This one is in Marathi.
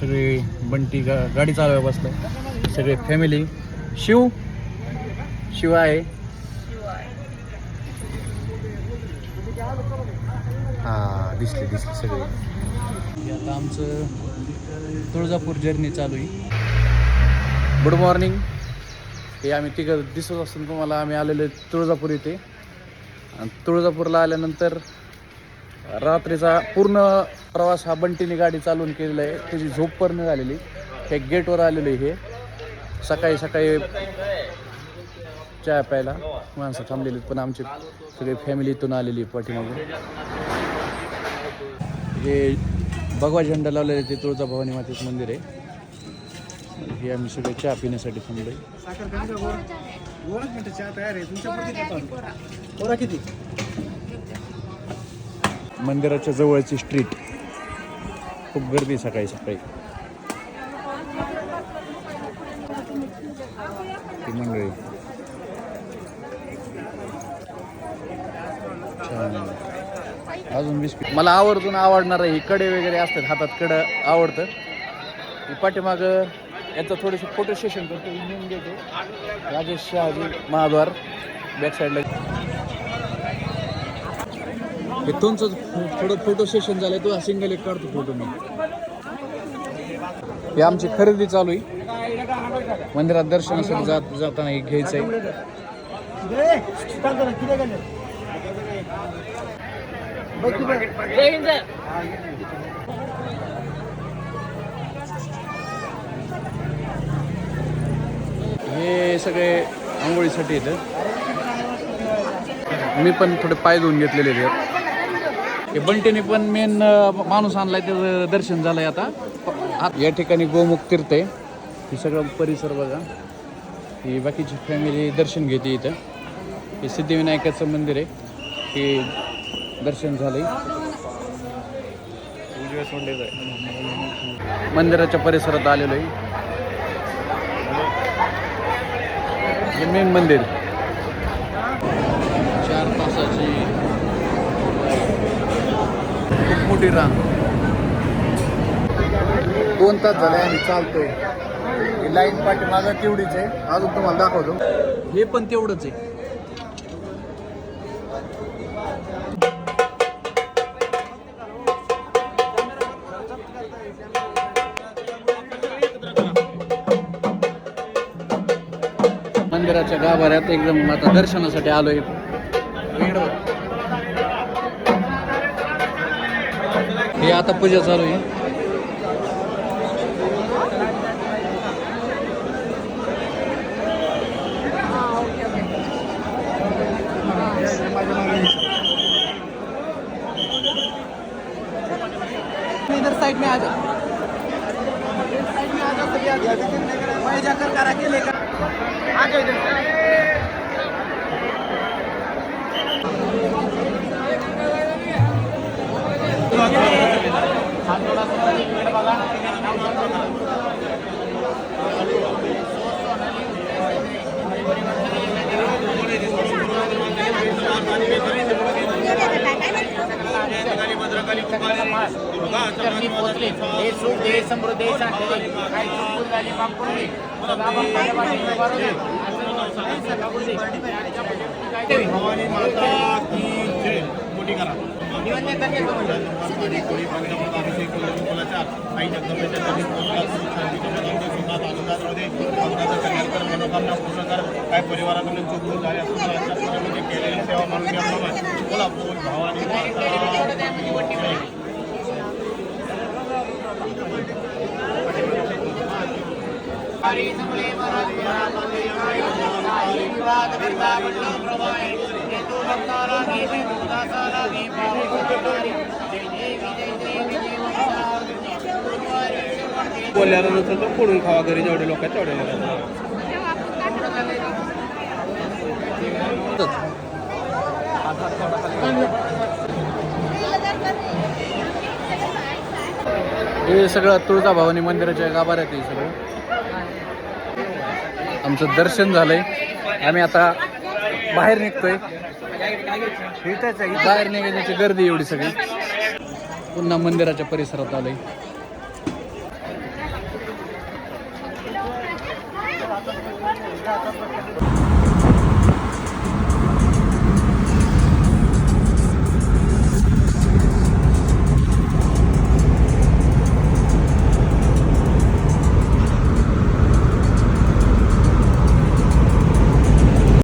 सगळे बंटी गा गाडी चालवाय बसलं सगळे फॅमिली शिव? शिव आहे. हा दिसले दिसले सगळे. आता आमचं तुळजापूर जर्नी चालू आहे. गुड मॉर्निंग हे आम्ही तिघं दिसत असून तुम्हाला आम्ही आलेलो तुळजापूर इथे. आणि तुळजापूरला आल्यानंतर रात्रीचा पूर्ण प्रवास हा बंटीने गाडी चालवून केलेला आहे. त्याची झोप पण झालेली हे गेटवर आलेलो आहे हे. सकाळी सकाळी चहा प्यायला. माणसं थांबलेली पण आमची सगळी फॅमिली इथून आलेली आहे पाठीमागून. हे भगवा झेंडा लावलेला आहे ते तुळजाभवानी मातेचं मंदिर आहे. हे आम्ही सगळे चहा पिण्यासाठी थांबलोय. किती? मंदिराच्या जवळची स्ट्रीट खूप गर्दी सकाळी सकाळी. ती मंडळी. छान. अजून बिस्किट मला आवर्जून आवडणार आहे ही कडे वगैरे असतात हातात कडं आवडतं. ही पाठीमाग याचं थोडंसं फोटो सेशन करतो मेन घेतो राजेश शहाजी महाद्वार बॅक साईडला हे तुमचं थोडं फोटो सेशन झालं तो सिंगल एक काढतो फोटो मी. हे आमची खरेदी चालू आहे. मंदिरात दर्शनासाठी जात जाताना हे घ्यायचं आहे हे सगळे आंघोळीसाठी येतं. मी पण थोडे पाय धुवून घेतलेले आहेत. हे बंटीने पण मेन माणूस आणलाय त्याचं दर्शन झालंय आता. या ठिकाणी गोमुख तीर्थ आहे. हे सगळं परिसर बघा. ही बाकीची फॅमिली दर्शन घेते इथं. हे सिद्धिविनायकाचं मंदिर आहे. हे दर्शन झालंय. मंदिराच्या परिसरात आलेलो आहे. हे मेन मंदिर. चार तासाची खूप मोठी रांग दोन तास झाले आम्ही चालतोय. ही लाईन पाठी माझा तेवढीच आहे. अजून तुम्हाला दाखवतो. हे पण तेवढंच आहे. मंदिराच्या गाभाऱ्यात एकदम आता दर्शनासाठी आलोय. हे आता पूजा चालू आहे. इधर साइड में आ जा इधर साइड में आ जा सभी आ जाओ। मैं जाकर करा के लेकर आ जाओ इधर। चरणी पोचले हे सुख समृद्धी काही चुकून झाली माफ मनोकामना पूर्ण कर काय परिवाराकडून चुकून केलेली सेवा म्हणून घ्या बोला बोल भवानी माता हरी समले मराठी काही विवाद करता म्हणलो प्रवाहे हे तू भक्ताला घे हे दासाला घे पावे कुठे जय देवी जय देवी जय देवी बोलल्यानंतर तो फोडून खावा घरी जेवढे लोक तेवढे लोक हे सगळं तुळजाभवानी मंदिराच्या गाभाऱ्यात आहे सगळं. आमचं दर्शन झालंय. आम्ही आता बाहेर निघतोय. बाहेर निघण्याची गर्दी एवढी सगळी. पुन्हा मंदिराच्या परिसरात आलंय. Gracias.